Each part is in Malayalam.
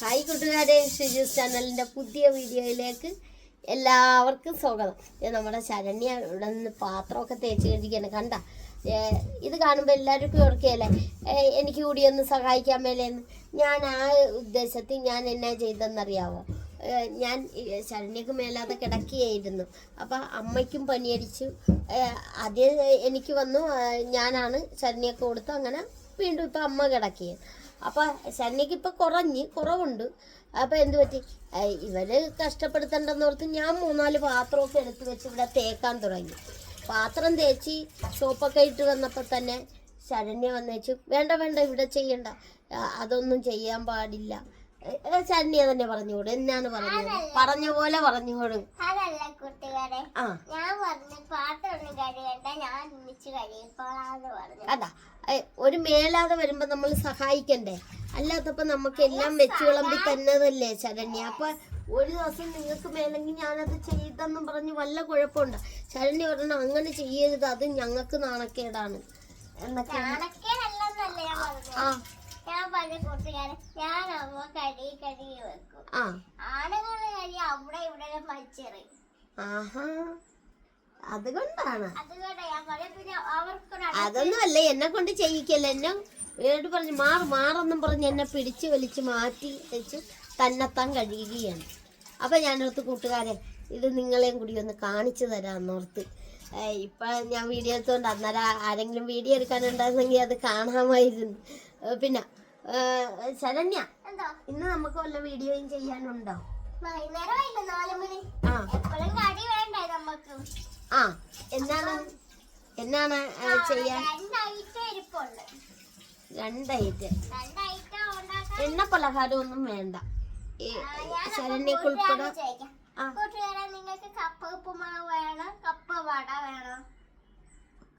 ഹായ് കൂട്ടുകാരെ ഷിജൂസ് ചാനലിന്റെ പുതിയ വീഡിയോയിലേക്ക് എല്ലാവർക്കും സ്വാഗതം. നമ്മുടെ ശരണ്യ ഇവിടെ നിന്ന് പാത്രമൊക്കെ തേച്ച് കഴിഞ്ഞിരിക്കുന്നത് കണ്ട ഇത് കാണുമ്പോൾ എല്ലാവർക്കും ഓർക്കുകയല്ലേ എനിക്ക് കൂടി ഒന്ന് സഹായിക്കാൻ മേലേന്ന്. ഞാൻ ആ ഉദ്ദേശത്തിൽ ഞാൻ എന്നാ ചെയ്തെന്നറിയാവോ ഞാൻ ശരണ്യക്ക് മേലാതെ കിടക്കുകയായിരുന്നു. അപ്പം അമ്മയ്ക്കും പനിയടിച്ചു ആദ്യം എനിക്ക് വന്നു. ഞാനാണ് ശരണ്യക്ക് കൊടുത്തു അങ്ങനെ വീണ്ടും ഇപ്പം അമ്മ കിടക്കുകയാണ്. അപ്പം സന്നിക്ക് ഇപ്പം കുറഞ്ഞ് കുറവുണ്ട്. അപ്പം എന്ത് പറ്റി? ഇവർ കഷ്ടപ്പെടുത്തണ്ടെന്ന് ഓർത്ത് ഞാൻ മൂന്നാൽ പാത്രമൊക്കെ എടുത്ത് വെച്ച് ഇവിടെ തേക്കാൻ തുടങ്ങി. പാത്രം തേച്ച് സോപ്പൊക്കെ ഇട്ട് വന്നപ്പോൾ തന്നെ ശരണ്യ വന്നേച്ചു വേണ്ട വേണ്ട ഇവിടെ ചെയ്യണ്ട. അതൊന്നും ചെയ്യാൻ പാടില്ല. ശരണ്യ തന്നെ പറഞ്ഞോടും എന്നാണ് പറഞ്ഞത്? പറഞ്ഞ പോലെ പറഞ്ഞോടും ആ. ഞാൻ പറഞ്ഞു പാത്രമൊന്നും ഞാൻ ഒന്നിച്ച് കഴിയപ്പോഴാന്ന് പറഞ്ഞു. അതാ ഒരു മേലാതെ വരുമ്പോ നമ്മൾ സഹായിക്കണ്ടേ? അല്ലാത്തപ്പോ നമുക്ക് എല്ലാം വെച്ച് വിളമ്പി തന്നതല്ലേ ശരണ്യ? അപ്പൊ ഒരു ദിവസം നിങ്ങൾക്ക് മേലെങ്കിൽ ഞാനത് ചെയ്തെന്നും പറഞ്ഞ് വല്ല കുഴപ്പമുണ്ട്? ശരണ്യ പറഞ്ഞു അങ്ങനെ ചെയ്യരുത് അത് ഞങ്ങൾക്ക് നാണക്കേടാണ്. എന്നൊക്കെ ഞാൻ പറഞ്ഞു ആ. ഞാൻ പറഞ്ഞ കൂട്ടുകാരെ ഞാൻ അമ്മ വെക്കും. ആണുങ്ങളെ അവിടെ ഇവിടെ ആഹാ. അതുകൊണ്ടാണ്. അതൊന്നുമല്ല എന്നെ കൊണ്ട് ചെയ്യിക്കല്ല. എന്നെ വീട് പറഞ്ഞു മാറ് മാറെന്നും പറഞ്ഞ് എന്നെ പിടിച്ച് വലിച്ച് മാറ്റി വെച്ച് തന്നെത്താൻ കഴിയുകയാണ്. അപ്പൊ ഞാനോർത്ത് കൂട്ടുകാരെ ഇത് നിങ്ങളെയും കൂടി ഒന്ന് കാണിച്ചു തരാമെന്നോർത്ത് ഇപ്പൊ ഞാൻ വീഡിയോ എടുത്തോണ്ട് അന്നേരം ആരെങ്കിലും വീഡിയോ എടുക്കാനുണ്ടായിരുന്നെങ്കിൽ അത് കാണാമായിരുന്നു. പിന്നെ ശരണ്യ എന്തോ? ഇന്ന് നമുക്ക് വല്ല വീഡിയോയും ചെയ്യാനുണ്ടോ? വൈകുന്നേരം നാല് മണി? ആ. എപ്പോഴും കടി വേണ്ടേ നമുക്ക് ആ. എന്നാണ് എന്നാണ് ചെയ്യാൻ? രണ്ടായിട്ട് എണ്ണ ഉണ്ടാക്കാൻ ഒന്നും വേണ്ട. ഈ ആ. കൂട്ടുകാരെ നിങ്ങൾക്ക് കപ്പ ഉപ്പുമാവ് വേണം കപ്പ വട വേണം.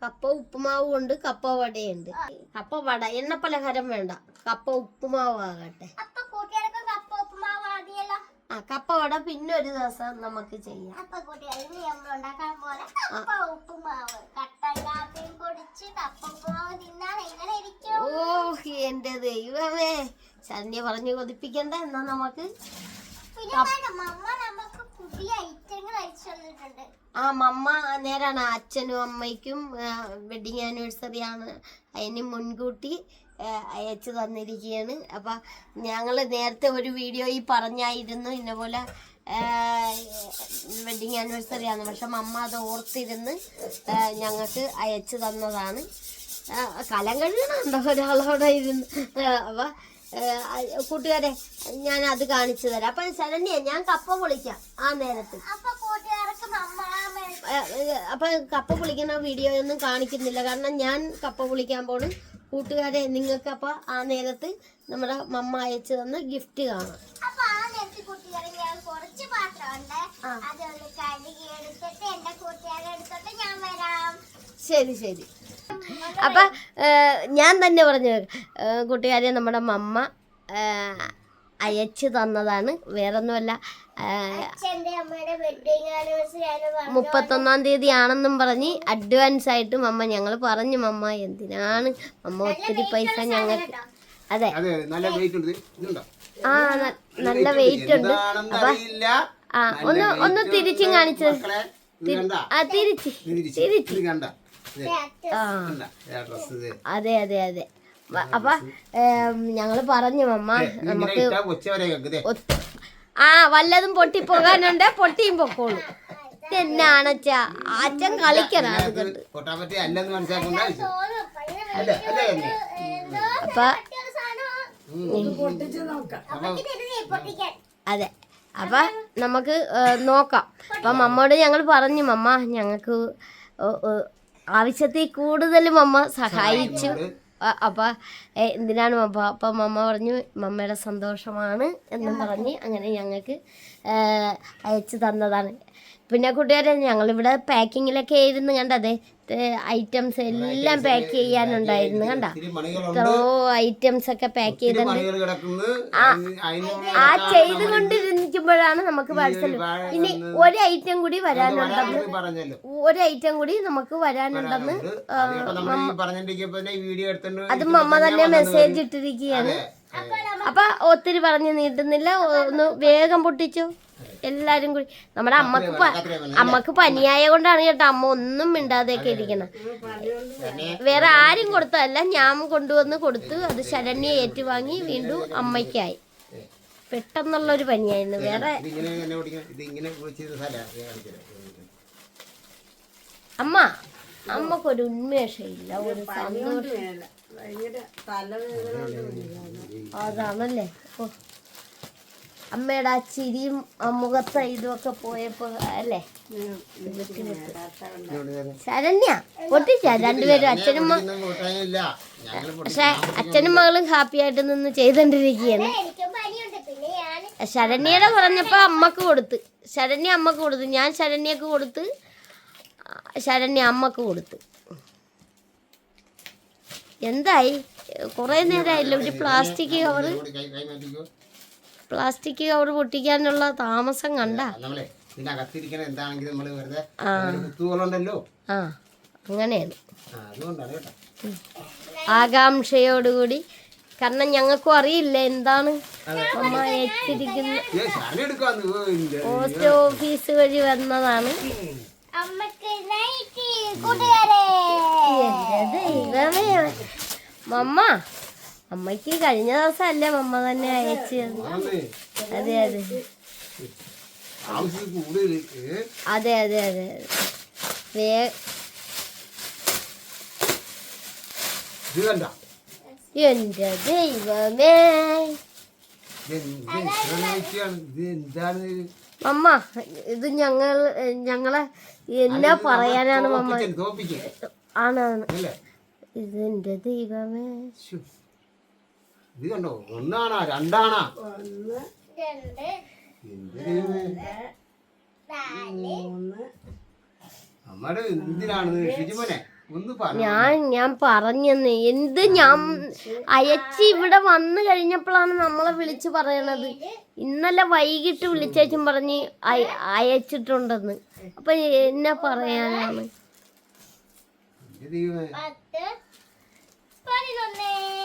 കപ്പ ഉപ്പുമാവ് ഉണ്ട് കപ്പ വടയുണ്ട്. കപ്പ വട എണ്ണ പലഹാരം വേണ്ട. കപ്പ ഉപ്പുമാവ് ആകട്ടെ അപ്പൊ കൂട്ടുകാർക്ക് കപ്പ ഉപ്പുമാവ് മതിയല്ലോ ആ കപ്പ വട പിന്നെ ഒരു ദിവസം നമുക്ക് ചെയ്യാം. അപ്പൊ നമ്മൾ ഉണ്ടാക്കാൻ പോലെ കപ്പ ഉപ്പുമാവ്. കട്ടൻ കാപ്പിയും പൊടിച്ച് കപ്പ ഉപ്പുമാവ് തിന്നാൻ എങ്ങനെ ഇരിക്കും? ഓ എന്റെ ദൈവമേ. ശരണ്യ പറഞ്ഞു കൊതിപ്പിക്കണ്ട എന്നാ നമുക്ക് മമ്മ നമുക്ക് ആ മമ്മ നേരാണ്. അച്ഛനും അമ്മയ്ക്കും വെഡിങ് ആനിവേഴ്സറി ആണ് അതിന് മുൻകൂട്ടി അയച്ചു തന്നിരിക്കുകയാണ്. അപ്പം ഞങ്ങൾ നേരത്തെ ഒരു വീഡിയോയിൽ പറഞ്ഞായിരുന്നു ഇന്ന പോലെ വെഡിങ് ആനിവേഴ്സറി ആണ്. പക്ഷെ മമ്മ അത് ഓർത്തിരുന്ന് ഞങ്ങൾക്ക് അയച്ചു തന്നതാണ്. കലം കഴുകണുണ്ടോ ഒരാളവിടെ ഇരുന്ന് അപ്പം കൂട്ടുകാരെ ഞാൻ അത് കാണിച്ചു തരാം. അപ്പൊ ശരണ്യ ഞാൻ കപ്പ പൊളിക്കാം ആ നേരത്ത്. അപ്പൊ കപ്പ പൊളിക്കുന്ന വീഡിയോ ഒന്നും കാണിക്കുന്നില്ല. കാരണം ഞാൻ കപ്പ പൊളിക്കാൻ പോണ്. കൂട്ടുകാരെ നിങ്ങൾക്ക് അപ്പൊ ആ നേരത്ത് നമ്മുടെ മമ്മ അയച്ചു തന്ന ഗിഫ്റ്റ് കാണാം. ശരി ശരി. അപ്പൊ ഞാൻ തന്നെ പറഞ്ഞു കൂട്ടുകാരെ നമ്മുടെ മമ്മ അയച്ചു തന്നതാണ്. വേറൊന്നുമല്ല. മുപ്പത്തൊന്നാം തീയതി ആണെന്നും പറഞ്ഞ് അഡ്വാൻസ് ആയിട്ട് മമ്മ ഞങ്ങൾ പറഞ്ഞു മമ്മ എന്തിനാണ്? മമ്മ ഒത്തിരി പൈസ ഞങ്ങൾക്ക് അതെ. അതെ നല്ല വെയിറ്റ് ഉണ്ട്. ഇതുണ്ടോ? ആ നല്ല വെയിറ്റ് ഉണ്ട്. അപ്പൊ ആ ഒന്ന് ഒന്ന് തിരിച്ചും കാണിച്ചത്. തിരിച്ച് തിരിച്ച്. അതെ അതെ അതെ. അപ്പൊ ഞങ്ങൾ പറഞ്ഞു മമ്മ നമുക്ക് ആ വല്ലതും പൊട്ടി പോകാനുണ്ട് പൊട്ടിയും പൊക്കോളൂ. എന്നാണച്ചാ അച്ഛൻ കളിക്കണം അപ്പൊ അതെ. അപ്പൊ നമുക്ക് നോക്കാം. അപ്പൊ മമ്മോട് ഞങ്ങൾ പറഞ്ഞു മമ്മ ഞങ്ങൾക്ക് ആവശ്യത്തിൽ കൂടുതലും അമ്മ സഹായിച്ചു. അപ്പൊ എന്തിനാണ് മമ്മ അപ്പൊ മമ്മ പറഞ്ഞു മമ്മയുടെ സന്തോഷമാണ് എന്ന് പറഞ്ഞ് അങ്ങനെ ഞങ്ങൾക്ക് അയച്ചു തന്നതാണ്. പിന്നെ കൂട്ടുകാരെ ഞങ്ങളിവിടെ പാക്കിങ്ങിലൊക്കെ ആയിരുന്നു കണ്ടത്. ഐറ്റംസ് എല്ലാം പാക്ക് ചെയ്യാനുണ്ടായിരുന്നു കണ്ട? ഓ ഐറ്റംസ് ഒക്കെ പാക്ക് ചെയ്തിട്ടുണ്ട്. ആ ചെയ്ത് കൊണ്ടിരിക്കുമ്പോഴാണ് നമുക്ക് പാഴ്സൽ ഇനി ഒരു ഐറ്റം കൂടി വരാനുണ്ടെന്ന് പറഞ്ഞല്ലോ. ഒരു ഐറ്റം കൂടി നമുക്ക് വരാനുണ്ടെന്ന് അത് മമ്മ തന്നെ മെസ്സേജ് ഇട്ടിരിക്കുകയാണ്. അപ്പൊ ഒത്തിരി പറഞ്ഞു നീട്ടുന്നില്ല. ഒന്ന് വേഗം പൊട്ടിച്ചു. എല്ലാരും കൂടി. നമ്മുടെ അമ്മയ്ക്ക് അമ്മയ്ക്ക് പനിയായ കൊണ്ടാണ് കേട്ടോ. അമ്മ ഒന്നും മിണ്ടാതെയൊക്കെ ഇരിക്കുന്നത് വേറെ ആരും കൊടുത്തതല്ല. ഞാൻ കൊണ്ടുവന്ന് കൊടുത്തു അത് ശരണ്യെ ഏറ്റുവാങ്ങി വീണ്ടും അമ്മയ്ക്കായി. പെട്ടെന്നുള്ള ഒരു പനിയായിരുന്നു വേറെ അമ്മ അമ്മക്കൊരു ഉന്മേഷമില്ല. ഒരു സന്തോഷം. അതാണല്ലേ? ഓ. അമ്മയുടെ ആ ചിരിയും മുഖത്തെ ഇതുമൊക്കെ പോയപ്പോ അല്ലേ? ശരണ്യ പൊട്ടിച്ച? രണ്ടുപേരും അച്ഛനും അച്ഛനും മകളും ഹാപ്പി ആയിട്ട് നിന്ന് ചെയ്തോണ്ടിരിക്കുകയാണ്. ശരണ്യയുടെ പറഞ്ഞപ്പോ അമ്മയ്ക്ക് കൊടുത്ത്. ശരണ്യ അമ്മയ്ക്ക് കൊടുത്ത്. ഞാൻ ശരണ്യക്ക് കൊടുത്ത്. ശരണ്യ അമ്മയ്ക്ക് കൊടുത്ത്. എന്തായി? കുറെ നേരമായില്ല ഒരു പ്ലാസ്റ്റിക് കവറ്. പ്ലാസ്റ്റിക് കവർ പൊട്ടിക്കാനുള്ള താമസം കണ്ട? നമ്മളെ ഇതിന്റെ അകത്തിരിക്കണ എന്താണെങ്കിലും നമ്മൾ വെറുതെ ഒരു കുത്തുകളുണ്ടല്ലോ ആ അങ്ങനെയാണ്. ആ അതുകൊണ്ടാണ് കേട്ടോ. ആകാംക്ഷയോടുകൂടി. കാരണം ഞങ്ങൾക്കും അറിയില്ല എന്താണ്? അമ്മ ഏറ്റിരിക്കുന്ന ഏ എടുക്കാന്ന്. ഓ, ഇല്ല. പോസ്റ്റ് ഓഫീസ് വഴി വന്നതാണ്. മമ്മ അമ്മയ്ക്ക് കഴിഞ്ഞ ദിവസം അല്ലേ മമ്മ തന്നെ അയച്ചു. അതെ അതെ? അതെ അതെ അതെ. വേ എന്റെ ദൈവമേ മമ്മ ഇത് ഞങ്ങൾ ഞങ്ങളെ എന്നാ പറയാനാണ് മമ്മ. ആണാണ് ഇത് എന്റെ ദൈവമേ. ഇത് കണ്ടോ? ഒന്നാണാ രണ്ടാണാ. നമ്മുടെ എന്തിനാണ് ഷിജിമോനെ ഒന്ന് പറഞ്ഞു ഞാൻ ഞാൻ പറഞ്ഞെന്ന് എന്ത് ഞാൻ അയച്ചി ഇവിടെ വന്നു കഴിഞ്ഞപ്പോഴാണ് നമ്മളെ വിളിച്ച് പറയണത്. ഇന്നലെ വൈകിട്ട് വിളിച്ചേച്ചും പറഞ്ഞ് അയച്ചിട്ടുണ്ടെന്ന്. അപ്പൊ എന്നാ പറയാനാണ്?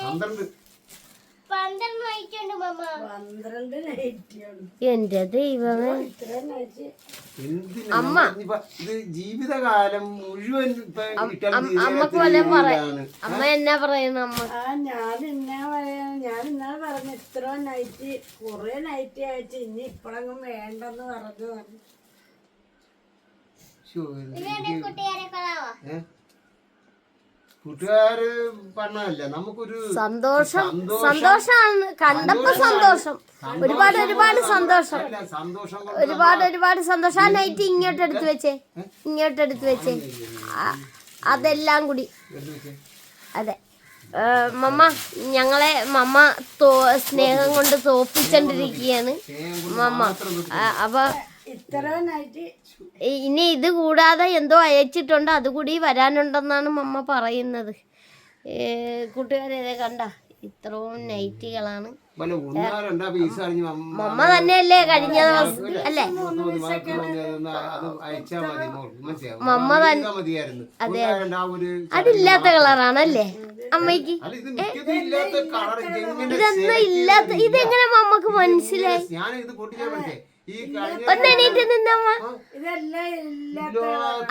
പന്ത്രണ്ട് പന്ത്രണ്ട് നൈറ്റ് ഉണ്ട് മമ്മ എന്റെ ദൈവമേ. അമ്മ. ജീവിതകാലം മുഴുവൻ അമ്മയ്ക്ക് വല്ല പറയാണ്. അമ്മ എന്നാ പറയുന്ന അമ്മ? ആ ഞാൻ എന്നാ പറയാ ഞാൻ ഇന്നാ പറഞ്ഞു ഇത്ര നൈറ്റ് കുറെ നൈറ്റ് ആയിട്ട് ഇനി ഇപ്പഴങ്ങും വേണ്ടെന്ന് പറഞ്ഞു. പറഞ്ഞു കൊള്ളാവോ? കൂട്ടുകാര് പറഞ്ഞല്ല നമുക്കൊരു സന്തോഷം. സന്തോഷമാണ്. കണ്ടപ്പോ സന്തോഷം. ഒരുപാട് ഒരുപാട് സന്തോഷം. ഒരുപാട് ഒരുപാട് സന്തോഷം. ആ നൈറ്റ് ഇങ്ങോട്ട് എടുത്ത് വെച്ചേ. ഇങ്ങോട്ട് എടുത്ത് വെച്ചേ. അതെല്ലാം കൂടി. അതെ. മമ്മ ഞങ്ങളെ മമ്മ തോ സ്നേഹം കൊണ്ട് തോപ്പിച്ചോണ്ടിരിക്കുകയാണ്. മമ്മ അപ്പൊ ഇനി ഇത് കൂടാതെ എന്തോ അയച്ചിട്ടുണ്ട്. അതുകൂടി വരാനുണ്ടെന്നാണ് മമ്മ പറയുന്നത്. കൂട്ടുകാരെ കണ്ട. ഇത്രയും നൈറ്റികളാണ്. മമ്മ തന്നെയല്ലേ കഴിഞ്ഞ ദിവസം അല്ലേ? മമ്മ രണ്ടോ അതില്ലാത്ത കളറാണല്ലേ അമ്മയ്ക്ക്? അല്ല ഇത് ഇല്ലാത്ത കളർ ഇതെങ്ങനെ ഇതൊന്നും ഇല്ലാത്ത ഇതെങ്ങനെ മമ്മക്ക് മനസ്സിലായി?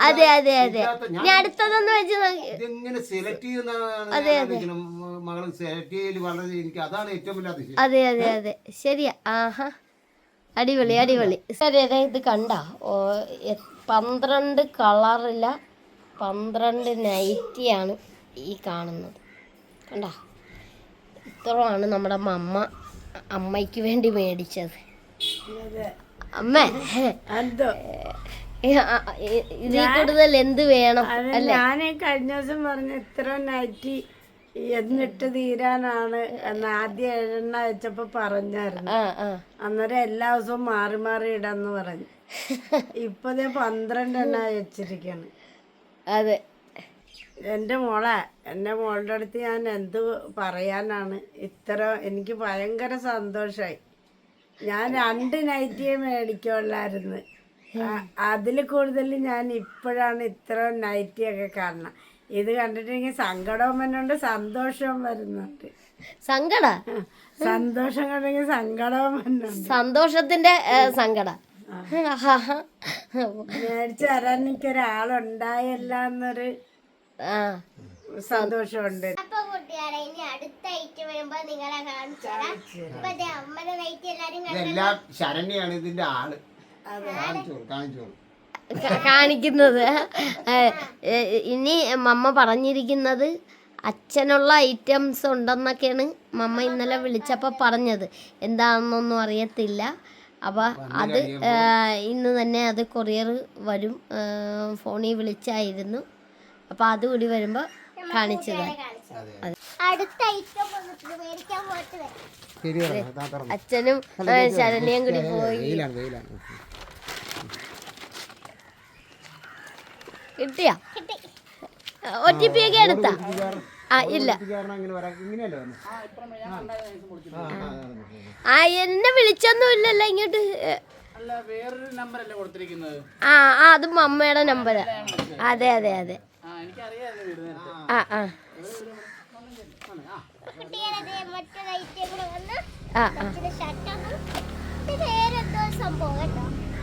അതെ അതെ അതെ. ഞാൻ അടുത്തതൊന്ന് വെച്ച് നോക്കി. ഇതെങ്ങനെ സെലക്ട് ചെയ്യുന്ന മകൾ സെലക്ട് ചെയ്യൽ വളരെ എനിക്ക് അതാണ് ഏറ്റവും വലിയ അതിശയം. അതെ അതെ അതെ. ശരിയാ. ആഹാ. അടിപൊളി അടിപൊളി. ശരി അതെ ഇത് കണ്ട. ഓ പന്ത്രണ്ട് കളറില്ല പന്ത്രണ്ട് നൈറ്റിയാണ് ഈ കാണുന്നത്. കണ്ട? ഇത്രയാണ് നമ്മുടെ അമ്മ അമ്മയ്ക്ക് വേണ്ടി മേടിച്ചത്. അമ്മ. എന്തോ? ഇതിൽ കൂടുതൽ എന്ത് വേണം ഞാൻ കഴിഞ്ഞ ദിവസം പറഞ്ഞ ഇത്ര നൈറ്റി എന്നിട്ട് തീരാനാണ് എന്ന് ആദ്യം ഏഴെണ്ണ വെച്ചപ്പോ പറഞ്ഞായിരുന്നു. അന്നേരം എല്ലാ ദിവസവും മാറി മാറി ഇടാന്ന് പറഞ്ഞു. ഇപ്പതേ പന്ത്രണ്ട് എണ്ണ വെച്ചിരിക്കാണ്. അതെ. എന്റെ മോളെ എന്റെ മോളുടെ അടുത്ത് ഞാൻ എന്ത് പറയാനാണ് ഇത്ര എനിക്ക് ഭയങ്കര സന്തോഷമായി ഞാൻ രണ്ട് നൈറ്റിയെ മേടിക്കുള്ളായിരുന്നു. അതിൽ കൂടുതൽ ഞാൻ ഇപ്പോഴാണ് ഇത്ര നൈറ്റിയൊക്കെ കാണണം ഇത് കണ്ടിട്ട് എനിക്ക് സങ്കടവും വരുന്നുണ്ട് സന്തോഷവും വരുന്നുണ്ട്. സങ്കട? സന്തോഷം കണ്ടെങ്കിൽ സങ്കടവും വരുന്നുണ്ട് സന്തോഷത്തിന്റെ സങ്കട. മേടിച്ചു തരാൻ എനിക്ക് ഒരാളുണ്ടായല്ല എന്നൊരു സന്തോഷമുണ്ട്. കൂട്ടുകാരെ ഇനി അടുത്ത ഐറ്റം വരുമ്പോ നിങ്ങളെ കാണിച്ചു തരാം. ഇപ്പൊ ദേ അമ്മയുടെ നൈറ്റ് എല്ലാരും കണ്ടു ഇതെല്ലാം ശരണ്യാണ് ഇതിന്റെ ആൾ. കാണിച്ചോളൂ കാണിച്ചോളൂ. ക- കാണിക്കുന്നത്. ഏ, ഏ, ഇനി മമ്മ പറഞ്ഞിരിക്കുന്നത് അച്ഛനുള്ള ഐറ്റംസ് ഉണ്ടെന്നൊക്കെയാണ് മമ്മ ഇന്നലെ വിളിച്ചപ്പോൾ പറഞ്ഞത്. എന്താണെന്നൊന്നും അറിയത്തില്ല. അപ്പോൾ അത് ഏ, ഇന്ന് തന്നെ അത് കൊറിയർ വരും. ഏ, ഫോണിൽ വിളിച്ചായിരുന്നു. അപ്പോൾ അതുകൂടി വരുമ്പോൾ കാണിച്ചു തരാം അടുത്ത ഐറ്റം മേടിക്കാൻ പോയിട്ട് അച്ഛനും ശരണ്യം കൂടി പോയി. കിട്ടിയാ? ഒ ടി പി ഒക്കെ എടുത്താ? ആ ഇല്ല. കാരണം അങ്ങനെ വരാം. ഇങ്ങനെയല്ലേ വന്നു? ആ, എന്നെ വിളിച്ചൊന്നും ഇല്ലല്ലോ ഇങ്ങോട്ട് ആ ആ അത് മമ്മയുടെ നമ്പരാ അതെ അതെ അതെ. ആ ആ.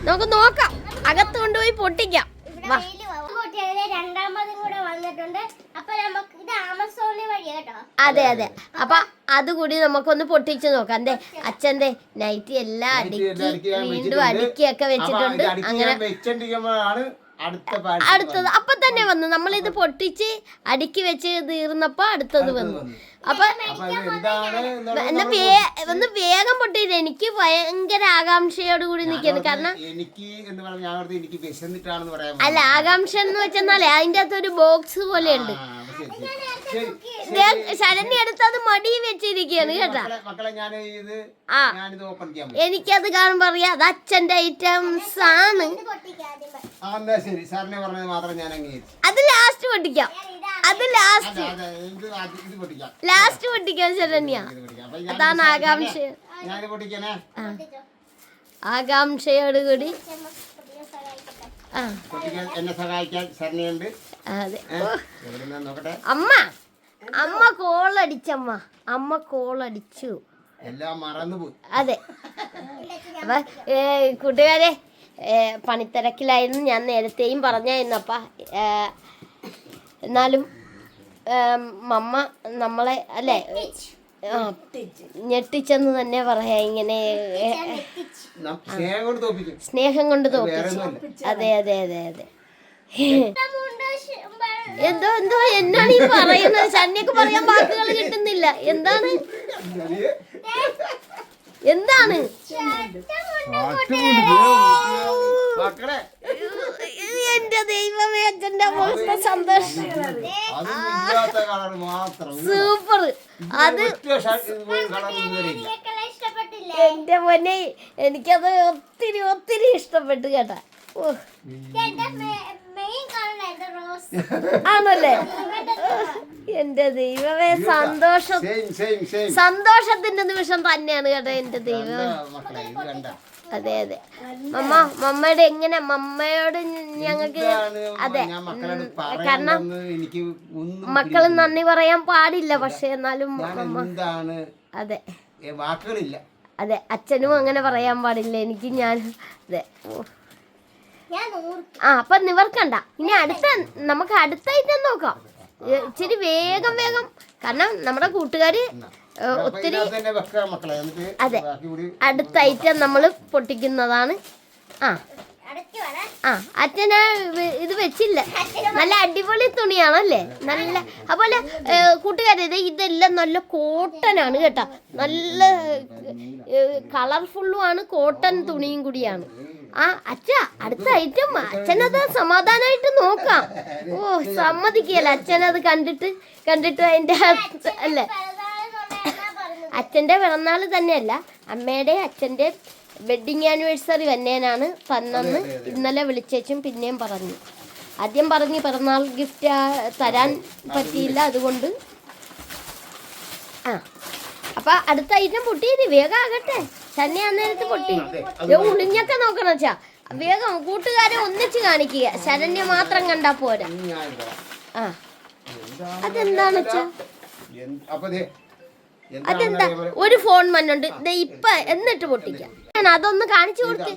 നമുക്ക് നോക്കാം. അകത്ത് കൊണ്ടുപോയി പൊട്ടിക്കാം. അതെ അതെ. അപ്പൊ അതുകൂടി നമുക്കൊന്ന് പൊട്ടിച്ചു നോക്കാം. അതെ അച്ഛന്റെ നൈറ്റി എല്ലാം അടുക്കി വീണ്ടും. അടുക്കിയൊക്കെ വെച്ചിട്ടുണ്ട്. അങ്ങനെ അടുത്തത് അപ്പൊ തന്നെ വന്നു. നമ്മൾ ഇത് പൊട്ടിച്ച് അടുക്കി വെച്ച് തീർന്നപ്പോ അടുത്തത് വന്നു. അപ്പൊ എന്നുള്ളത് ഒന്ന് വേ ഒന്ന് വേഗം പൊട്ടിയില്ല. എനിക്ക് ഭയങ്കര ആകാംക്ഷയോട് കൂടി നിൽക്കുന്നു കാരണം എനിക്ക് എന്ന് പറഞ്ഞാൽ എനിക്ക് വിശന്നിട്ടാണെന്ന് പറയാൻ അല്ല ആകാംക്ഷ എന്ന് വെച്ചെന്നാലേ അതിന്റെ അകത്ത് ഒരു ബോക്സ് പോലെ ഉണ്ട് ആ, അപ്പൊ ശരി, ശരി. ശരി. ശരണ്യ എടുത്ത് അത് മടി വെച്ചിരിക്കുകയാണ് കേട്ടാ. മക്കളെ മക്കളെ ഞാൻ ഇത് ആ. എനിക്കത് കാണുമ്പോ അറിയാം അത് അച്ഛന്റെ ഐറ്റംസ് ആണ്. അത് ലാസ്റ്റ് പൊട്ടിക്കാം. അത് ലാസ്റ്റ് ലാസ്റ്റ് പൊട്ടിക്കാം. ശരണ്യ. അതാണ് ആകാംക്ഷ. ഞാനിത് ആകാംക്ഷയോട് കൂടി ആ. പൊട്ടിക്കാൻ എന്നെ സഹായിക്കാൻ ശരണിയുണ്ട് അതെ. അമ്മ അമ്മ കോളടിച്ചമ്മ. അമ്മ കോളടിച്ചു. എല്ലാം മറന്നുപോയി അതെ. അപ്പൊ കൂട്ടുകാരെ പണിത്തിരക്കിലായിരുന്നു. ഞാൻ നേരത്തെയും പറഞ്ഞായിരുന്നപ്പ അപ്പ എന്നാലും മമ്മ നമ്മളെ അല്ലേ? ഞെട്ടിച്ചെന്ന് തന്നെ പറയാ ഇങ്ങനെ സ്നേഹം കൊണ്ട് തോപ്പിച്ചു അതെ അതെ അതെ അതെ. എന്തോ എന്തോ എന്നാണ് ഈ പറയുന്നത്? ചന്നിയൊക്കെ പറയാൻ വാക്കുകൾ കിട്ടുന്നില്ല. എന്താണ്? എന്താണ്? എന്റെ ദൈവമേ അച്ഛന്റെ അവസ്ഥ സന്തോഷം. സൂപ്പർ. അത് എന്റെ പൊന്നെ എനിക്കത് ഒത്തിരി ഒത്തിരി ഇഷ്ടപ്പെട്ടു കേട്ടാ. ഓ, എന്റെ മെയിൻ കാണുന്ന എന്റെ റോസ് ആണല്ലേ? എന്റെ ദൈവമേ സന്തോഷം. സന്തോഷത്തിന്റെ നിമിഷം തന്നെയാണ് കേട്ടോ എന്റെ ദൈവം അതെ അതെ. മമ്മ മമ്മയുടെ എങ്ങനെ മമ്മയോട് ഞങ്ങൾക്ക് അതെ. കാരണം മക്കൾ നന്ദി പറയാൻ പാടില്ല പക്ഷെ എന്നാലും അതെ. വാക്കുകളില്ല. അതെ അച്ഛനും അങ്ങനെ പറയാൻ പാടില്ല എനിക്ക് ഞാൻ അതെ. ആ അപ്പൊ നിവർക്കണ്ട. ഇനി അടുത്ത നമുക്ക് അടുത്ത ഐറ്റം നോക്കാം ഇച്ചിരി വേഗം വേഗം. കാരണം നമ്മുടെ കൂട്ടുകാര് ഒത്തിരി അതെ. അടുത്ത ഐറ്റം നമ്മൾ പൊട്ടിക്കുന്നതാണ്. ആ. ആ അച്ഛന് ഇത് വെച്ചില്ല. നല്ല അടിപൊളി തുണിയാണല്ലേ? നല്ല അതുപോലെ കൂട്ടുകാരെ ഇത് ഇതെല്ലാം നല്ല കോട്ടൺ ആണ് കേട്ടോ. നല്ല കളർഫുള്ളും ആണ് കോട്ടൺ തുണിയും കൂടിയാണ്. ആ അച്ഛ അടുത്ത ഐറ്റം അച്ഛനത് സമാധാനമായിട്ട് നോക്കാം. ഓ സമ്മതിക്കല്ല അച്ഛനത് കണ്ടിട്ട് കണ്ടിട്ട് അതിന്റെ അല്ലേ? അച്ഛന്റെ പിറന്നാൾ പറഞ്ഞത്? അച്ഛന്റെ പിറന്നാൾ തന്നെയല്ല. അമ്മയുടെ അച്ഛന്റെ വെഡിങ് ആനിവേഴ്സറി വന്നേനാണ് പന്നന്ന് ഇന്നലെ വിളിച്ചേച്ചും പിന്നെയും പറഞ്ഞു. ആദ്യം പറഞ്ഞു പിറന്നാൾ ഗിഫ്റ്റ് തരാൻ പറ്റിയില്ല അതുകൊണ്ട്. ആ. അപ്പൊ അടുത്ത ഐറ്റം പൊട്ടിയത് വേഗം ആകട്ടെ. തന്നെ അന്നേരത്ത് പൊട്ടി. ഉളിഞ്ഞൊക്കെ നോക്കണം വെച്ചാ വേഗം കൂട്ടുകാരെ ഒന്നിച്ച് കാണിക്കുക. ശരണ്യ മാത്രം കണ്ടാ പോരാ. ആ. അതെന്താണ് അതെന്താ? ഒരു ഫോൺ മണ്ണുണ്ട് ഇപ്പൊ എന്നിട്ട് പൊട്ടിക്കാം. ഞാൻ അതൊന്ന് കാണിച്ചു കൊടുത്ത്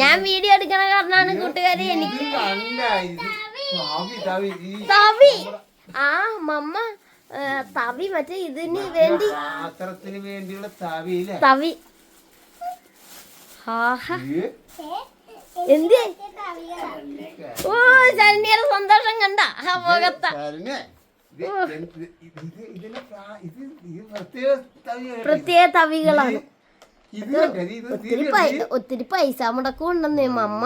ഞാൻ വീഡിയോ എടുക്കണ കാരണമാണ് കൂട്ടുകാരി എനിക്ക് തവി, ആ മമ്മ തവി മറ്റേ ഇതിന് വേണ്ടി വേണ്ടിയുള്ള തവി എന്ത് ഓ ശരണ്യയുടെ സന്തോഷം കണ്ട. ആ മുഖത്ത. പ്രത്യേക തവികളാണ്. ഒത്തിരി പൈസ ഒത്തിരി പൈസ മുടക്കുണ്ടെന്നേ മമ്മ.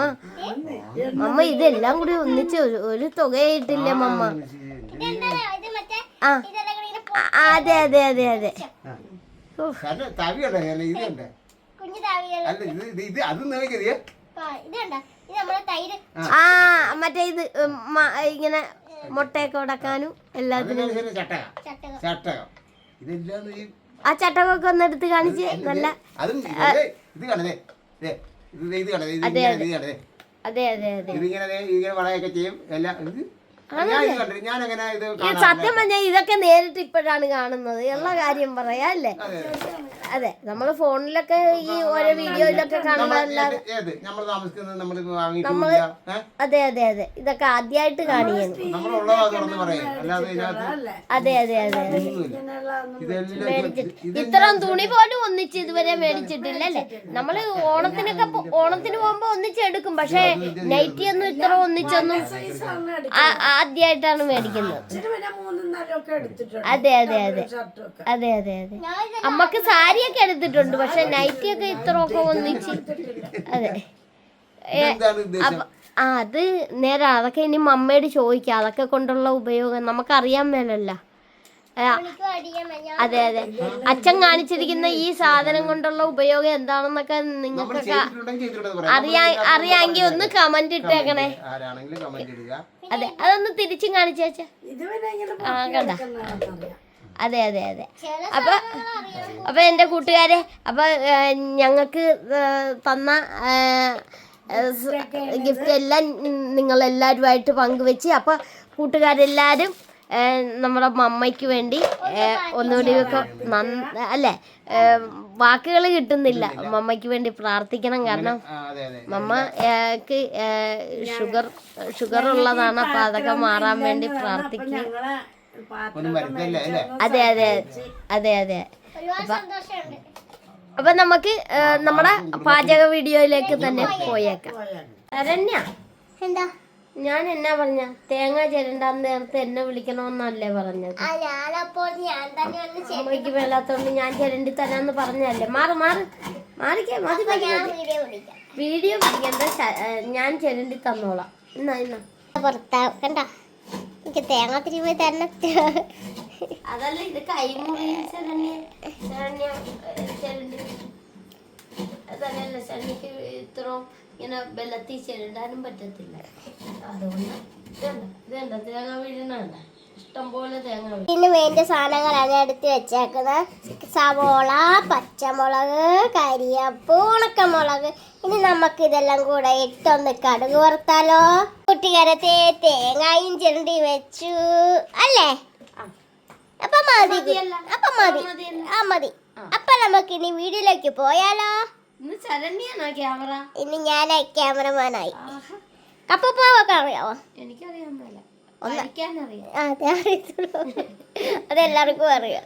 മമ്മ ഇതെല്ലാം കൂടി ഒന്നിച്ച് ഒരു തുകയായിട്ടില്ലേ മമ്മ? ഇത് മറ്റേ ആ. അതെ അതെ അതെ അതെ. ആ. മറ്റേ ഇത് ഇങ്ങനെ മുട്ടയൊക്കെ ഉടക്കാനും എല്ലാത്തിനും അതിനാണ് ചട്ടകം. ചട്ടകം. ചട്ടകം. ഇതെല്ലാം ഈ ആ ചട്ടകൊക്കെ ഒന്ന് എടുത്ത് കാണിച്ച് നല്ല അതും ഇതേ, കണ്ടതേ. കണ്ടതേ. അതെ അതെ. അതെ ഇതിങ്ങനെ ഇതിങ്ങനെ ഇങ്ങനെ വളയൊക്കെ ചെയ്യും. എല്ലാം ഞാൻ അങ്ങനെ ഇത് സത്യം പറഞ്ഞാൽ ഇതൊക്കെ നേരിട്ട് ഇപ്പോഴാണ് കാണുന്നത്. ഉള്ള കാര്യം പറയാ അല്ലേ? അതെ, നമ്മൾ ഫോണിലൊക്കെ ഈ ഓരോ വീഡിയോയിലൊക്കെ ഏഹ് അതെ അതെ അതെ. ഇതൊക്കെ ആദ്യമായിട്ട് കാണിക്കുന്നു. അതെ അതെ അതെ ഇത്രയും തുണി പോലും ഒന്നിച്ച് ഇതുവരെ മേടിച്ചിട്ടില്ല അല്ലേ? നമ്മൾ ഓണത്തിനൊക്കെ ഓണത്തിന് പോകുമ്പോ ഒന്നിച്ചെടുക്കും പക്ഷെ നൈറ്റി ഒന്നും ഇത്ര ഒന്നിച്ചൊന്നും ആ- ആദ്യമായിട്ടാണ് മേടിക്കുന്നത്. അതെ അതെ അതെ. അതെ അതെ അതെ. അമ്മയ്ക്ക് സാരിയൊക്കെ എടുത്തിട്ടുണ്ട് പക്ഷെ നൈറ്റി ഒക്കെ ഇത്രയൊക്കെ ഒന്നിച്ച് അതെ. അത് നേരെ അതൊക്കെ ഇനി മമ്മയോട് ചോദിക്കാം. അതൊക്കെ കൊണ്ടുള്ള ഉപയോഗം നമുക്കറിയാൻ മേലല്ലോ ഏ, എനിക്ക് അടിയാൻ ഞാൻ അതെ അതെ. അച്ഛൻ കാണിച്ചിരിക്കുന്ന ഈ സാധനം കൊണ്ടുള്ള ഉപയോഗം എന്താണെന്നൊക്കെ നിങ്ങൾക്കൊക്കെ അറിയാ അറിയാമെങ്കിൽ ഒന്ന് കമന്റ് ഇട്ടേക്കണേ. ആരാണെങ്കിലും കമന്റ് ഇടുക. അതെ അതൊന്ന് തിരിച്ചും കാണിച്ചേച്ചാ ആ കണ്ട? അതെ അതെ അതെ. അപ്പൊ അപ്പൊ എന്റെ കൂട്ടുകാരെ അപ്പൊ ഞങ്ങൾക്ക് തന്ന ഗിഫ്റ്റ് എല്ലാം നിങ്ങൾ എല്ലാവരുമായിട്ട് പങ്കുവെച്ച് അപ്പൊ കൂട്ടുകാരെല്ലാവരും ഏ, നമ്മുടെ മമ്മയ്ക്ക് വേണ്ടി ഒന്നുകൂടി ഒക്കെ അല്ലെ വാക്കുകൾ കിട്ടുന്നില്ല മമ്മയ്ക്ക് വേണ്ടി പ്രാർത്ഥിക്കണം കാരണം മമ്മക്ക് ഷുഗർ ഷുഗർ ഉള്ളതാണ് അപ്പൊ അതൊക്കെ മാറാൻ വേണ്ടി പ്രാർത്ഥിക്കുക അതെ അതെ അതെ അതെ അപ്പൊ നമുക്ക് നമ്മുടെ പാചക വീഡിയോയിലേക്ക് തന്നെ പോയേക്കാം എന്താ ഞാൻ എന്നാ പറഞ്ഞ? തേങ്ങ ചിരണ്ടാൻ നേരത്തെ എന്നെ വിളിക്കണമെന്നല്ലേ പറഞ്ഞത്. ഞാനപ്പോൾ ഞാൻ തന്നെ അമ്മയ്ക്ക് മേലാത്തോണ്ട് ഞാൻ ചിരണ്ടി തരാന്ന് പറഞ്ഞല്ലേ മാറി മാറി. മാറിക്കേ മതി മതി വീഡിയോ പിടിക്കണ്ട ഞാൻ ചിരണ്ടി തന്നോളാം. എന്നാ എന്നാ. പുറത്താ കണ്ട എനിക്ക് തേങ്ങ തിരുമ്പി തന്നെ അതല്ല ഇത് കൈമുറി ചെരണ്ടി ചിരണ്ടി അതല്ലല്ല ശരണ്യക്ക് ഇത്രയും ഇങ്ങനെ വെള്ളത്തിൽ ചിരണ്ടാനും പറ്റത്തില്ല. അതുകൊണ്ട് ഇതെന്താ തേങ്ങ വീഴുന്നുണ്ട് ഇഷ്ടം പോലെ തേങ്ങ ഇതിന് വേണ്ട സാധനങ്ങളാണ് എടുത്ത് വെച്ചേക്കുന്നത്. സവോള പച്ചമുളക് കരിയപ്പ് ഉണക്കമുളക്. ഇനി നമുക്ക് ഇതെല്ലാം കൂടെ ഇട്ടൊന്ന് കടുക് വറുത്താലോ? കുട്ടിക്കാരത്തെ തേങ്ങയും ചിരണ്ടി വെച്ചു. അല്ലേ? അപ്പൊ മതി. അപ്പൊ മതി. ആ മതി. അപ്പൊ നമുക്ക് ഇനി വീഡിയോയിലേക്ക് പോയാലോ? ഇന്ന് ഞാൻ ക്യാമറമാനായി. കപ്പപ്പാവൊക്കെ അറിയാവോ? അതെല്ലാവർക്കും അറിയാം.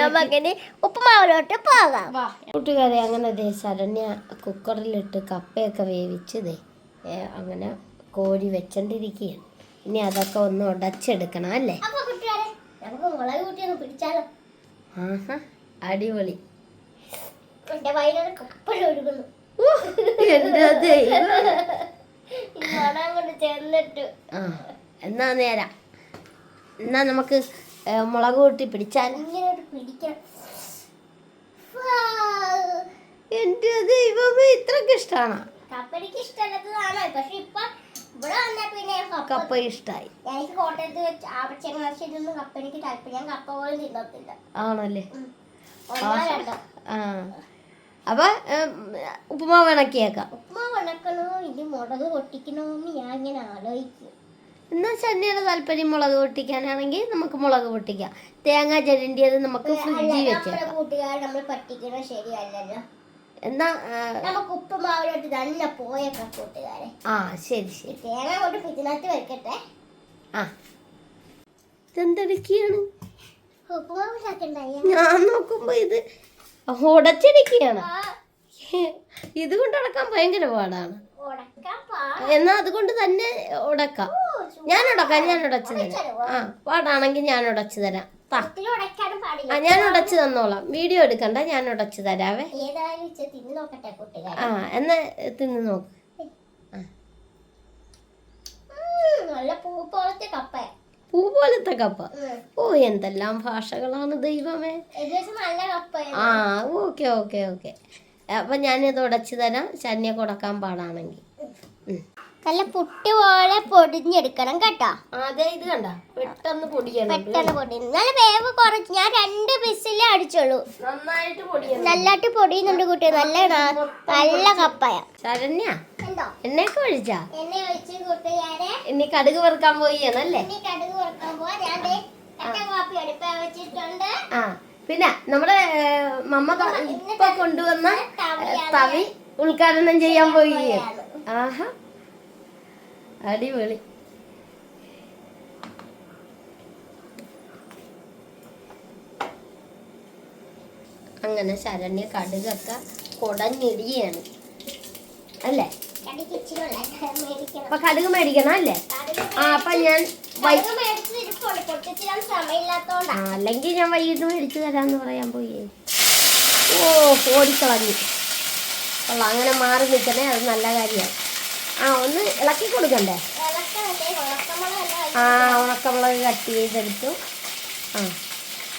നമുക്കിനി ഉപ്പുമാവിലോട്ട് പോകാം. കൂട്ടുകാരെ അങ്ങനെ ദേ ശരണ്യ കുക്കറിലിട്ട് കപ്പയൊക്കെ വേവിച്ച് ദേ അങ്ങനെ കോരി വെച്ചോണ്ടിരിക്കുകയാണ്. ഇനി അതൊക്കെ ഒന്ന് ഉടച്ചെടുക്കണം അല്ലേ? നമുക്ക് മുളക് പിടിച്ചാലോ? ആഹാ അടിപൊളി. എന്റെ വയറിന് കൊണ്ട് ചെന്നിട്ട്. എന്നാ നേരാ. എന്നാ നമുക്ക് മുളക് കൂട്ടി പിടിച്ചാൽ? എന്റെ. ദൈവമേ ഇത്രക്ക് ഇഷ്ടമാണ് കപ്പ എനിക്ക് ഇഷ്ടമല്ലാത്തതാണ്? പക്ഷെ ഇപ്പൊ ഇവിടെ വന്നാ പിന്നെ കപ്പ ഇഷ്ടായി. എനിക്ക് കോട്ടയത്ത് വെച്ച് താല്പര്യം. ഞാൻ കപ്പ പോലും തിന്നത്തില്ല. ആണല്ലേ? ആ. അപ്പൊ ഉപ്പുമാവ് ഇണക്കിയേക്കാം ഉപ്പുമാവ് ഇണക്കണോ ഇനി മുളക് പൊട്ടിക്കണോ എന്ന് ഞാൻ ഇങ്ങനെ ആലോചിക്കും. എന്നാ ചെന്നിയുടെ താല്പര്യം മുളക് പൊട്ടിക്കാനാണെങ്കിൽ നമുക്ക് മുളക് പൊട്ടിക്കാം. തേങ്ങ ചരണ്ടിയത് നമുക്ക് ഫ്രിഡ്ജിൽ വെച്ചേക്കാം. കൂട്ടുകാർ നമ്മൾ പറ്റിക്കണത് ശരിയല്ലല്ലോ. എന്നാ നമുക്ക് ഉപ്പുമാവിലോട്ട് തന്നെ പോയേക്കാം കൂട്ടുകാരെ. ആ ശരി ശരി. തേങ്ങ കൊണ്ട് ഫ്രിഡ്ജിനകത്ത് വെക്കട്ടെ. ആ. ഇതെന്തെടുക്കുകയാണ് ഉപ്പുമാവ് ഞാൻ നോക്കുമ്പോ ഇത് ഉടച്ചടിക്കുകയാണ് ഇത് കൊണ്ട് ഉടക്കാൻ ഭയങ്കര പാടാണ്. എന്നാ അതുകൊണ്ട് തന്നെ ഉടക്കാം. ഞാൻ ഉടക്കാം ഞാൻ ഉടച്ചു തരാം. ആ പാടാണെങ്കിൽ ഞാൻ ഉടച്ചു തരാം. ആ ഞാൻ ഉടച്ചു തന്നോളാം. വീഡിയോ എടുക്കണ്ട ഞാൻ ഉടച്ചു തരാവേ. ആ എന്നാ തിന്ന് നോക്ക്. നല്ല പൂ പോലത്തെ കപ്പ പൂ പോലത്തെ കപ്പ. ഓ എന്തെല്ലാം ഭാഷകളാണ് ദൈവമേ. ആ ഓക്കെ ഓക്കെ ഓക്കെ. അപ്പൊ ഞാനിത് ഉടച്ചു തരാം. ശനിയെ കൊടുക്കാൻ പാടാണെങ്കിൽ നല്ല പുട്ട് പോലെ പൊടിഞ്ഞെടുക്കണം കേട്ടോ. അതെ ഇത് കണ്ട. പെട്ടെന്ന് പൊടിയണം. പെട്ടെന്ന് പൊടിയണം. നല്ല വേവ് കുറച്ച്. ഞാൻ രണ്ട് ബിസിലേ അടിച്ചുള്ളൂ നന്നായിട്ട് പൊടിയണം. നല്ലായിട്ട് പൊടിയുന്നുണ്ട് കുട്ടി. നല്ല നല്ല കപ്പയ ശരണ്യ എണ്ണയൊക്കെ ഒഴിച്ചാ? എന്നെ വിളിച്ചു കൂട്ടുകാരെ ഇനി കടുക് വറുക്കാൻ പോയിയാണല്ലേ ഇനി കടുക് വറുക്കാൻ പോവാ. കാപ്പി അടുപ്പ വെച്ചിട്ടുണ്ട്. ആ പിന്നെ നമ്മുടെ മമ്മ ഇപ്പൊ കൊണ്ടുവന്ന തവി ഉദ്ഘാടനം ചെയ്യാൻ പോയി ആഹാ. അടിപൊളി. അങ്ങനെ ശരണ്യ കടുകൊക്കെ കുടഞ്ഞിടിയാണ് അല്ലേ? അപ്പൊ കടുക് മേടിക്കണം അല്ലേ? ആ അപ്പൊ ഞാൻ അല്ലെങ്കിൽ ഞാൻ വൈകിട്ട് മേടിച്ചു തരാന്ന് പറയാൻ പോയി. ഓ ഓടിക്കളഞ്ഞു കൊള്ളാം അങ്ങനെ മാറി നിൽക്കണേ അത് നല്ല കാര്യമാണ്. ആ ഒന്ന് ഇളക്കി കൊടുക്കണ്ടേ? ആ ഉണക്കമുളക് കട്ട് ചെയ്തെടുത്തു. ആ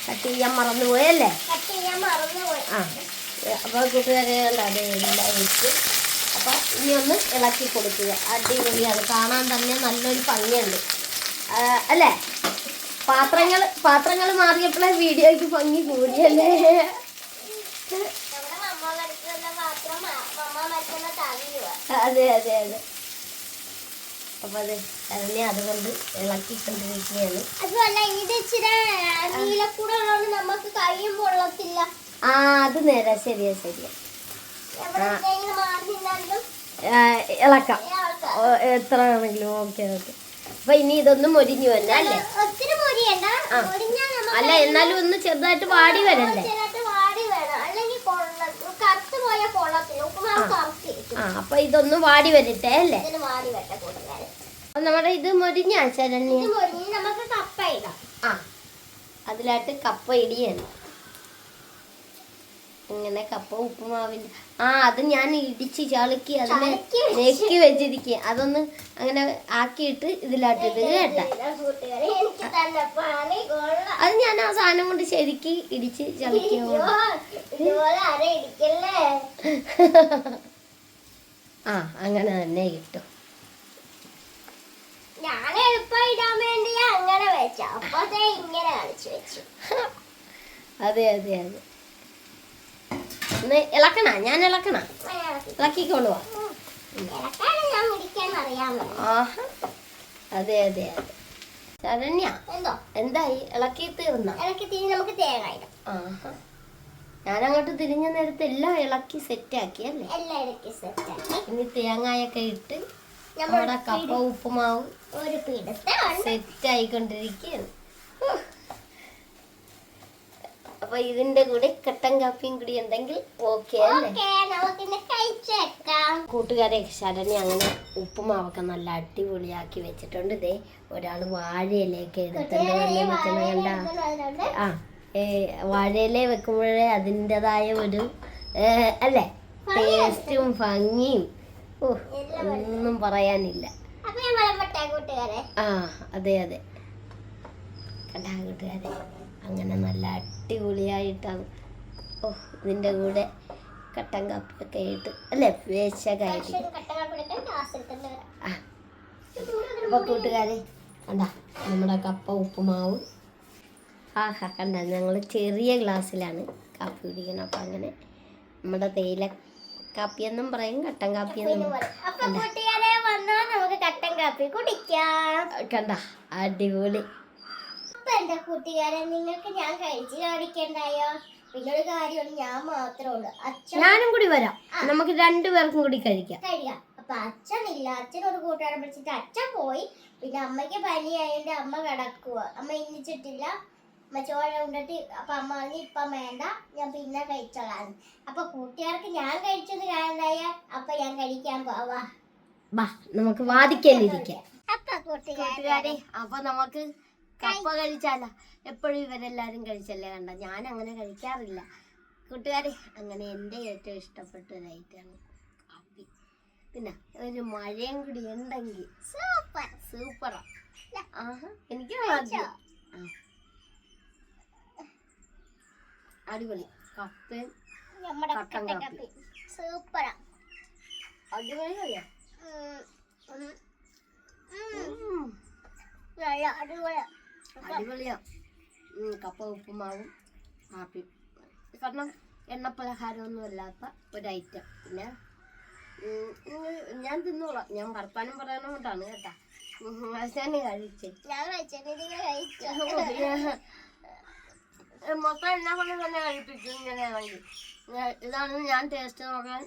കട്ട് ചെയ്യാൻ മറന്നു പോയല്ലേ? കട്ട് ചെയ്യാൻ മറന്നുപോയി ആ അപ്പോൾ കൂട്ടുകാരെ അത് എല്ലാം വെച്ച് അപ്പോൾ ഇനി ഒന്ന് ഇളക്കി കൊടുക്കുക. അടിപൊളിയാണ്. കാണാൻ തന്നെ നല്ലൊരു ഭംഗിയുണ്ട്. അല്ലേ? പാത്രങ്ങൾ പാത്രങ്ങൾ മാറിയപ്പോഴേ വീഡിയോയ്ക്ക് ഭംഗി കൂടിയല്ലേ? അതെ അതെ അതെ. അപ്പൊ അത് അതിനെ അതുകൊണ്ട് ഇളക്കിക്കൊണ്ടിരിക്കുകയാണ്. അതുമല്ല ഇത് ഇച്ചിരി നീലക്കൂടെ നമുക്ക് കയ്യും പൊള്ളത്തില്ല. ആ അത് നേരാ ശരിയാ ശരിയാ എവിടെയെങ്കിലും മാറി നിന്നാലും ആ, ഇളക്കാം. എത്ര ആണെങ്കിലും ഓക്കെ ഓക്കെ. അപ്പൊ ഇനി ഇതൊന്നും മൊരിഞ്ഞു വല്ല അല്ലേ? എന്നാലും ഒന്ന് ചെറുതായിട്ട് വാടി വരണ്ടേ? ആ. അപ്പൊ ഇതൊന്നും വാടി വരട്ടെ അല്ലേ? അപ്പൊ നമ്മുടെ ഇത് മൊരിഞ്ഞ നമുക്ക് കപ്പ ഇടാം. ആ. അതിലായിട്ട് കപ്പ ഇടിയാണ് ഇങ്ങനെ കപ്പ ഉപ്പുമാവിന്റെ ആ അത് ഞാൻ ഇടിച്ച് ചളുക്കി അതിനെ ഞെക്കി നെക്കി വെച്ചിരിക്കുക അതൊന്ന് അങ്ങനെ ആക്കിയിട്ട് ഇതിലായിട്ട് ഇത് കേട്ടാ. അത് ഞാൻ ആ സാധനം കൊണ്ട് ശരിക്ക് ഇടിച്ച് ചളുക്കി ആ അങ്ങനെ തന്നെ കിട്ടും. ഞാൻ എളുപ്പം ഇടാൻ വേണ്ടി അങ്ങനെ വെച്ച. അപ്പൊ ദേ ഇങ്ങനെ കാണിച്ചു വെച്ചു. അതെ അതെ അതെ. ഒന്ന് ഇളക്കണ ഞാൻ ഇളക്കണ? ആഹാ. അതെ അതെ അതെ. ശരണ്യ എന്തോ? എന്തായി? ഇളക്കി തീർന്ന? ഇളക്കി തിരി നമുക്ക് തേങ്ങ ഇടാം ആഹാ. ഞാനങ്ങോട്ട് തിരിഞ്ഞ നേരത്തെ എല്ലാം ഇളക്കി സെറ്റാക്കി അല്ലേ? എല്ലാം ഇളക്കി സെറ്റാക്കി. ഇനി തേങ്ങയൊക്കെ ഇട്ട് നമ്മുടെ കപ്പ ഉപ്പുമാവ് ഒരു പിടുത്ത സെറ്റ് ആയിക്കൊണ്ടിരിക്കുകയാണ്. അപ്പൊ ഇതിന്റെ കൂടെ കട്ടൻ കാപ്പിയും കൂടി ഉണ്ടെങ്കിൽ ഓക്കെ കൂട്ടുകാരെ ശരണി അങ്ങനെ ഉപ്പുമാവൊക്കെ നല്ല അടിപൊളിയാക്കി വെച്ചിട്ടുണ്ട്. ഇതേ ഒരാൾ വാഴയിലേക്ക് കണ്ട? ആ ഏ, വാഴയില വെക്കുമ്പോഴേ അതിന്റെതായ ഒരു അല്ലേ? ടേസ്റ്റും ഭംഗിയും. ഓ ഒന്നും പറയാനില്ല. ആ അതെ അതെ. കണ്ടാ കൂട്ടുകാരെ? അങ്ങനെ നല്ല അടിപൊളിയായിട്ടാണ്. ഓ ഇതിന്റെ കൂടെ കട്ടൻ കാപ്പിയൊക്കെ ആയിട്ട് അല്ലേ? വേശകായിട്ട് അപ്പൊ അപ്പോൾ കൂട്ടുകാരെ കണ്ടാ? നമ്മുടെ കപ്പ ഉപ്പുമാവ്. ആഹാ കണ്ട? ഞങ്ങൾ ചെറിയ ഗ്ലാസ്സിലാണ് കാപ്പി കുടിക്കുന്നത്. അപ്പം അങ്ങനെ നമ്മുടെ തേയില കാപ്പിയെന്നും പറയും കട്ടൻ കാപ്പിയെന്നും നമുക്ക് കട്ടൻ കാപ്പി കുടിക്കാം. കണ്ട? അടിപൊളി. അപ്പൊ എന്റെ കൂട്ടുകാരെ നിങ്ങൾക്ക് ഞാൻ കഴിച്ചു കാണിക്കണ്ടായോ? പിന്നെ ഒരു കാര്യമുണ്ട് ഞാൻ മാത്രമേ ഉള്ളൂ. അച്ഛൻ ഞാനും കൂടി വരാം. നമുക്ക് രണ്ടുപേർക്കും കൂടി കഴിക്കാം. കഴിയാം അപ്പൊ അച്ഛനില്ല. അച്ഛനോട് കൂട്ടുകാരെ വിളിച്ചിട്ട് അച്ഛൻ പോയി. പിന്നെ അമ്മയ്ക്ക് പനിയായതുകൊണ്ട് അമ്മ കിടക്കുക അമ്മ ഇന്നിച്ചിട്ടില്ല അമ്മ ചോര കൊണ്ടിട്ട് അപ്പൊ അമ്മ പറഞ്ഞു ഇപ്പം വേണ്ട. ഞാൻ പിന്നെ കഴിച്ചോളാം. അപ്പൊ കൂട്ടുകാർക്ക് ഞാൻ കഴിച്ചത് കാണണ്ടായ? അപ്പൊ ഞാൻ കഴിക്കാൻ പോവാ. നമുക്ക് വാദിക്കാനിരിക്കാം അപ്പൊ കൂട്ടുകാരെ അപ്പൊ നമുക്ക് കപ്പ കഴിച്ചാല? എപ്പോഴും ഇവരെല്ലാരും കഴിച്ചല്ലേ കണ്ട ഞാൻ അങ്ങനെ കഴിക്കാറില്ല. കൂട്ടുകാരെ അങ്ങനെ എന്റെ ഏറ്റവും ഇഷ്ടപ്പെട്ട ഒരു ഐറ്റമാണ് കാപ്പി. പിന്നെ ഒരു മഴയും കൂടി ഉണ്ടെങ്കിൽ സൂപ്പർ സൂപ്പറാ ആഹാ എനിക്ക്. അടിപൊളി. കപ്പയും കട്ടൻ കാപ്പി. സൂപ്പറാ. അടിപൊളിയാ. അടിപൊളിയാ. കപ്പ ഉപ്പുമാവും കാപ്പി. കാരണം എണ്ണപ്പലഹാരമൊന്നും അല്ലാത്ത ഒരു ഐറ്റം പിന്നെ ഞാൻ തിന്നോളാം. ഞാൻ വർത്താനം പറയാനും കൊണ്ടാണ് കേട്ടാ. ഞാൻ കഴിച്ചേ. ഞാൻ കഴിച്ചോ. മൊത്തം എന്നെ കൊണ്ട് തന്നെ കഴിപ്പിച്ചു ഇങ്ങനെയാണെങ്കിൽ ഇതാണ് ഞാൻ ടേസ്റ്റ് നോക്കാൻ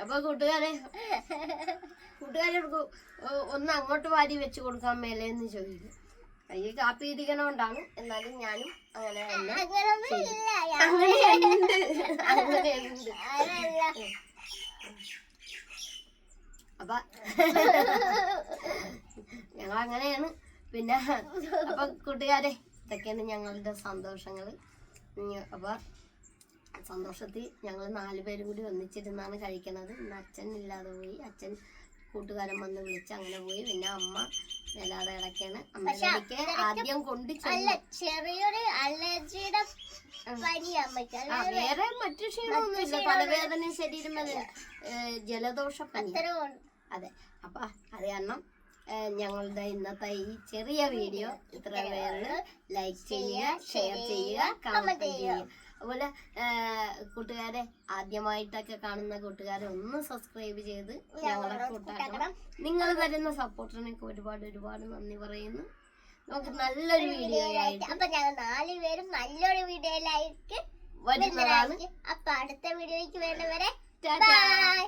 അപ്പൊ കൂട്ടുകാരെ കൂട്ടുകാരെ ഒന്ന് അങ്ങോട്ട് വാരി വെച്ച് കൊടുക്കാൻ മേലെ എന്ന് ചോദിക്കും. അയ്യോ കാപ്പി ഇരിക്കണോണ്ടാണ് എന്നാലും ഞാനും അങ്ങനെ അങ്ങനെയുണ്ട് അങ്ങനെയുണ്ട് അപ്പൊ ഞങ്ങൾ അങ്ങനെയാണ് പിന്നെ അപ്പൊ കൂട്ടുകാരെ ഇതൊക്കെയാണ് ഞങ്ങളുടെ സന്തോഷങ്ങൾ അപ്പോൾ അപ്പൊ സന്തോഷത്തിൽ ഞങ്ങൾ നാലുപേരും കൂടി ഒന്നിച്ചിരുന്നാണ് കഴിക്കണത്. ഇന്ന് അച്ഛൻ ഇല്ലാതെ പോയി. അച്ഛൻ കൂട്ടുകാരൻ വന്ന് വിളിച്ച് അങ്ങനെ പോയി. പിന്നെ അമ്മ വല്ലാതെ ഇടയ്ക്കാണ് അമ്മയ്ക്ക് ആദ്യം കൊണ്ട് ചെറിയൊരു അലർജിയുടെ വേറെ മറ്റു ക്ഷീണമൊന്നുമില്ല. തലവേദന ശരീരം വേദന ഏഹ്, ജലദോഷ പനി അത്രയും അതെ. അപ്പൊ അത് കാരണം ഞങ്ങളുടെ ഇന്നത്തെ ഈ ചെറിയ വീഡിയോ ഇത്ര പേര് ലൈക്ക് ചെയ്യുക ഷെയർ ചെയ്യുക കമന്റ് ചെയ്യുക. അതുപോലെ കൂട്ടുകാരെ ആദ്യമായിട്ടൊക്കെ കാണുന്ന കൂട്ടുകാരെ ഒന്ന് സബ്സ്ക്രൈബ് ചെയ്ത് ഞങ്ങളെ കൂട്ടാക്കണം നിങ്ങൾ തരുന്ന സപ്പോർട്ടിനൊക്കെ ഒരുപാട് ഒരുപാട് നന്ദി പറയുന്നു. നമുക്ക് നല്ലൊരു വീഡിയോ ആയിട്ട് അപ്പൊ ഞങ്ങൾ നാല് പേരും നല്ലൊരു വീഡിയോയിലായിരിക്കും വരുന്നതാണ്. അപ്പൊ അടുത്ത വീഡിയോയ്ക്ക് വേണ്ടവരെ. ബൈ